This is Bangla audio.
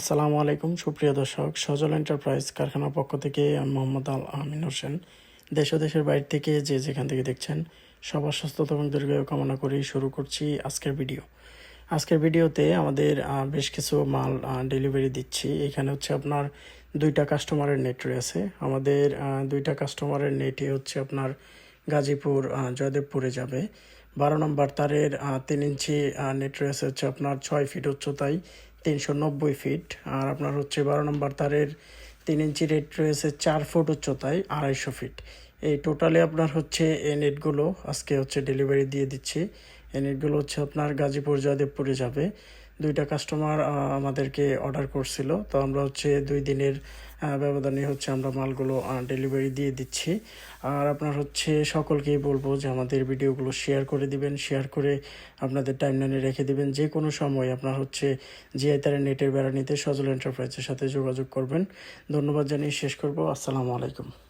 আসসালামু আলাইকুম, সুপ্রিয় দর্শক। সজল এন্টারপ্রাইজ কারখানার পক্ষ থেকে আমি মোহাম্মদ আল আমিন হোসেন। দেশ ও দেশের বাইরে থেকে যে যেখান থেকে দেখছেন, সবার সুস্থতা এবং দীর্ঘায়ু কামনা করেই শুরু করছি আজকের ভিডিও। আজকের ভিডিওতে আমাদের বেশ কিছু মাল ডেলিভারি দিচ্ছি। এখানে হচ্ছে আপনার দুইটা কাস্টমারের নেট রয়েছে আমাদের দুইটা কাস্টমারের নেটে হচ্ছে আপনার গাজীপুর জয়দেবপুরে যাবে। বারো নম্বর তারের তিন ইঞ্চি নেট রয়েছে হচ্ছে আপনার ছয় ফিট উচ্চতায়। তিনশো নব্বই ফিট আর আপনার হচ্ছে বারো নম্বর তারের তিন ইঞ্চি রেট রয়েছে চার ফুট উচ্চতায় আড়াইশো ফিট এই টোটালি আপনার হচ্ছে এই নেটগুলো আজকে হচ্ছে ডেলিভারি দিয়ে দিচ্ছি। নেটগুলো হচ্ছে আপনার গাজীপুর, জয়দেবপুরে যাবে। দুইটা কাস্টমার আমাদেরকে অর্ডার করছিল। তো আমরা হচ্ছে দুই দিনের ব্যবধানে হচ্ছে আমরা মালগুলো ডেলিভারি দিয়ে দিচ্ছি। আর আপনার হচ্ছে সকলকেই বলব যে আমাদের ভিডিওগুলো শেয়ার করে দিবেন। শেয়ার করে আপনাদের টাইমলাইনে রেখে দিবেন। যে কোনো সময় আপনার হচ্ছে জিআই তারের নেটের বেড়া নিতে সজল এন্টারপ্রাইজের সাথে যোগাযোগ করবেন। ধন্যবাদ জানিয়ে শেষ করব। আসসালামু আলাইকুম।